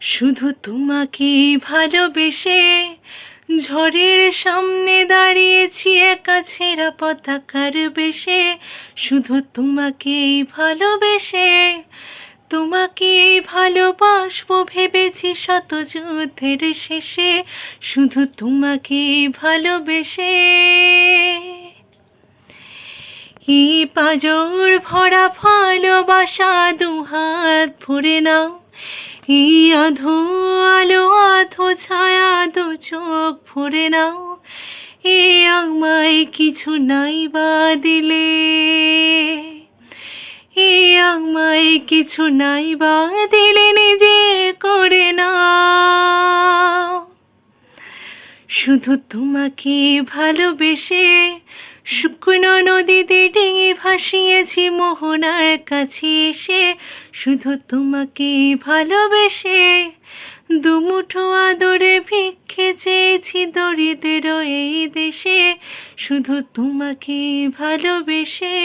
শুধু তোমাকে ভালোবেসে ঝড়ের সামনে দাঁড়িয়েছি একা ছেঁড়া পতাকার বেশে। শুধু তোমাকে ভালোবেসে তোমাকে ভালোবাসবো ভেবেছি শত যুদ্ধের শেষে। শুধু তোমাকে ভালোবেসে। এই পাজর ভরা ভালোবাসা দুহাত ভরে নাও আধো আলো আধো ছায়া দু চোখ ভরে নাও। এ আমায় কিছু নাই বা দিলে এ আমায় কিছু নাই বা দিলে নিজে করে নাও। শুধু তোমাকে ভালোবেসে শুকনো নদীতে ডিঙে ভাসিয়েছি মোহনার কাছে এসে। শুধু তোমাকে ভালোবেসে দুমুঠো আদরে ভিক্ষে চেয়েছি দরিদ্র এই দেশে। শুধু তোমাকে ভালোবেসে